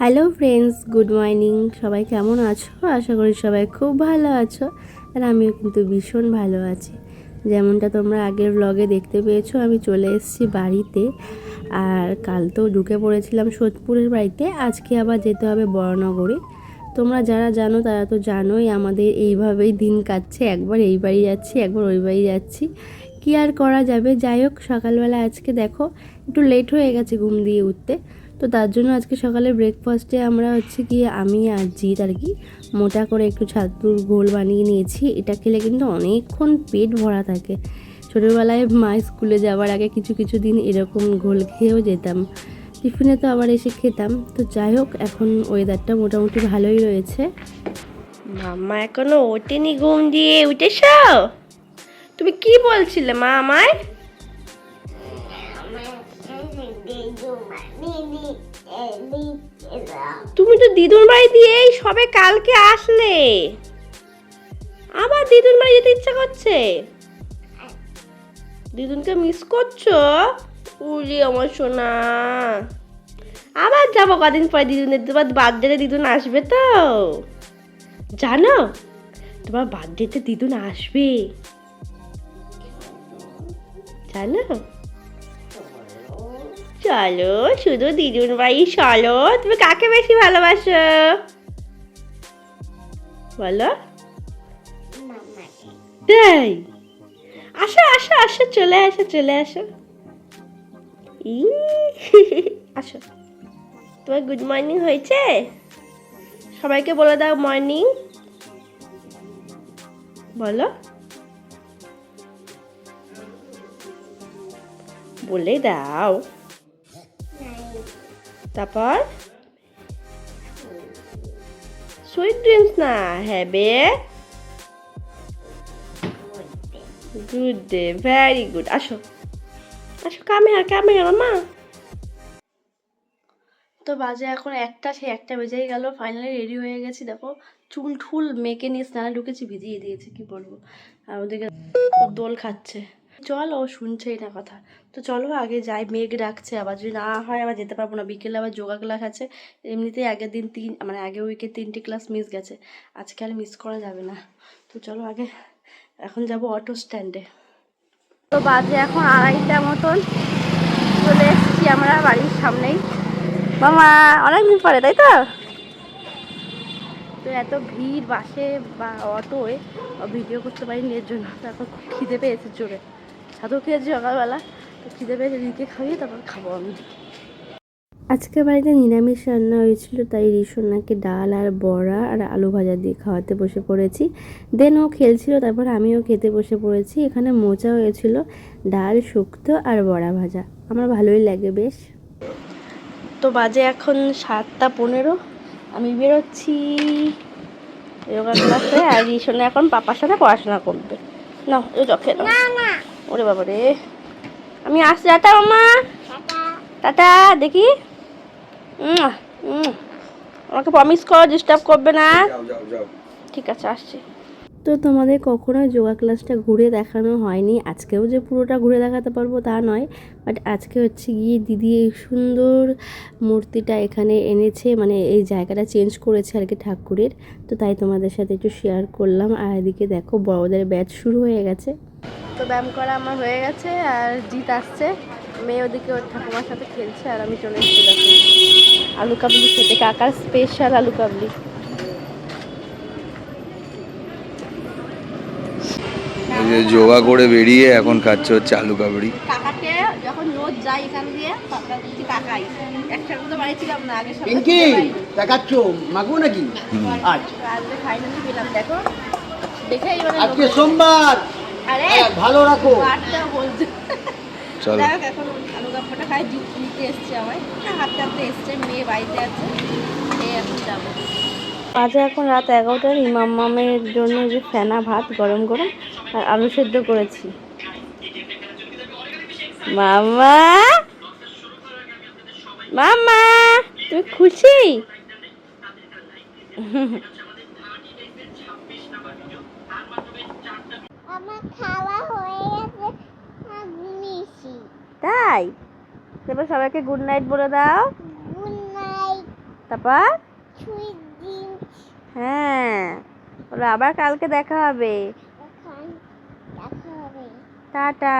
Hello friends good morning সবাই কেমন আছো? আশা করি সবাই খুব ভালো আছো আর আমিও কিন্তু ভীষণ ভালো আছি। যেমনটা তোমরা আগের ব্লগে দেখতে পেয়েছ, আমি চলে এসেছি বাড়িতে আর কাল তো ঢুকে পড়েছিলাম সোদপুরের বাড়িতে। আজকে আবার যেতে হবে বড়নগরে। তোমরা যারা জানো তারা তো জানোই আমাদের এইভাবেই দিন কাটছে। একবার এই বাড়ি যাচ্ছি, একবার ওই বাড়ি যাচ্ছি। কি আর করা যাবে? যাই হোক, সকালবেলা আজকে দেখো, একটু লেট হয়ে গেছে ঘুম দিয়ে উঠতে। তো তার জন্য আজকে সকালে ব্রেকফাস্টে আমরা হচ্ছে কি আমি আর জিৎ আর কি মোটা করে একটু ছাতুর ঘোল বানিয়ে নিয়েছি। এটা খেলে কিন্তু অনেকক্ষণ পেট ভরা থাকে। ছোটোবেলায় মা স্কুলে যাওয়ার আগে কিছু কিছু দিন এরকম ঘোল খেয়েও যেতাম। টিফিনে তো আবার এসে খেতাম। তো যাই হোক, এখন ওয়েদারটা মোটামুটি ভালোই রয়েছে। মাম্মা, এখনও ওঠেনি ঘুম দিয়ে, উঠেছ? তুমি কি বলছিলে মা আমায়? তুমি তো দিদুর বাড়ি দিয়ে এই সবে কালকে আসলে। আবার দিদুর বাড়ি যেতে ইচ্ছা করছে? দিদুনকে মিস করছ? উলি আমার সোনা। আবার যাব কদিন পরে দিদুনের, তোমার বার্থডেতে দিদুন আসবে তো। জানো, তোমার বার্থডেতে দিদুন আসবে। জানো? চলো, শুধু দিদুন ভাই, চলো। তুমি কাকে বেশি ভালোবাসো? বলো। তাই আসো আসো আসো, চলে আসো চলে আসো। আসো। তোমার গুড মর্নিং হয়েছে? সবাইকে বলে দাও মর্নিং বলো। বলে দাও। তারপর? সুইট ড্রিমস না have a good day very good আসো আসো কামে আর কামে মা। তো বাজে এখন একটা সে একটা বেজেই গেল ফাইনালি রেডি হয়ে গেছি, দেখো, চুল ঠুল মেকে নিয়ে স্নানে ঢুকেছি, ভিজিয়ে দিয়েছি, কি বলব। আর ওদিকে দোল খাচ্ছে। চল ও শুনছেই না কথা। তো চলো, আগে যাই, মেঘ ডাকছে, আবার যদি না হয় আবার যেতে পারব না। বিকেলে আবার যোগা ক্লাস আছে, এমনিতেই আগের দিন তিন মানে আগের উইকে তিনটে ক্লাস মিস গেছে। আজকে আর মিস করা যাবে না। তো চলো, আগে এখন যাব অটো স্ট্যান্ডে তো বাজে এখন আড়াইটা মতন। চলে এসেছি আমরা বাড়ির সামনেই। মামা, অনেকদিন পরে, তাই তো? তো এত ভিড়, বাসে বা অটোয় ভিডিও করতে পারিনি এর জন্য। তারপর খুব খিদে পেয়েছে জোরে। ছাতু খেয়েছি সকালবেলা তো খিদে পেয়েছে রিকে খাইয়ে তারপর খাব আমি। আজকে বাড়িতে নিরামিষ রান্না হয়েছিল তাই রিসোনাকে ডাল আর বড়া আর আলু ভাজা দিয়ে খাওয়াতে বসে পড়েছি। দেন ও খেলছিল তারপর আমিও খেতে বসে পড়েছি। এখানে মোচা হয়েছিল ডাল শুক্তো আর বড়া ভাজা। আমার ভালোই লাগে বেশ। তো বাজে এখন সাতটা পনেরো আমি বেরোচ্ছি যোগা ক্লাসে আর রিসোনা এখন পাপার সাথে পড়াশোনা করবে। না ও চোখে না। ওরে বাবা রে। আমি আসছি টাটা মামা টাটা দেখি। আমাকে প্রমিস করো ডিস্টার্ব করবে না। ঠিক আছে আসছি। তো তোমাদের কখনো যোগা ক্লাসটা ঘুরে দেখানো হয়নি? আজকেও যে পুরোটা ঘুরে দেখাতে পারব তা নয়। বাট আজকে হচ্ছে গিয়ে দিদি এই সুন্দর মূর্তিটা এখানে এনেছে মানে এই জায়গাটা চেঞ্জ করেছে আর কি ঠাকুরের। তো তাই তোমাদের সাথে একটু শেয়ার করলাম। আর এদিকে দেখো, বড়দের ব্যাচ শুরু হয়ে গেছে। তো ব্যায়াম করা আমার হয়ে গেছে আর জিত আসছে। মেয়ে ওদিকে ওর ঠাকুমার সাথে খেলছে আর আমি চলে এসেছি আলু কাবলি খেতে, কাকার স্পেশাল আলু কাবলি। যে যোগা করে বেরিয়ে এখন খাচ্ছে হচ্ছে আলু কাবড়ি। কাকাকে যখন রোজ যাই এখান দিয়ে কাকাই একসাথে তো বাড়ি ছিলাম না আগে সব পিঙ্কি দেখাচ্ছ? মাগু নাকি? আচ্ছা আজকে ফাইনালি পেলাম দেখো দেখেই মানে আজকে সোমবার। আরে ভালো রাখো। বলছে। চলো। এখন আলু কাপড়টা খাই জিপ নিতে এসছে আমায়। হাতটা হাতে এসছে মেয়ে বাড়িতে আছে। এই এখন যাব। বাজে এখন রাত এগারোটার ইমাম মামের জন্য যে ফেনা ভাত গরম গরম আর আলু সেদ্ধ করেছি। মামা! মামা! তুমি খুশি? আমার খাওয়া হয়ে গেছে ঘুমিয়েছি তাই? এবার সবাইকে গুড নাইট বলে দাও। গুড নাইট তারপর? হ্যাঁ বলো আবার কালকে দেখা হবে। দেখা হবে। টাটা।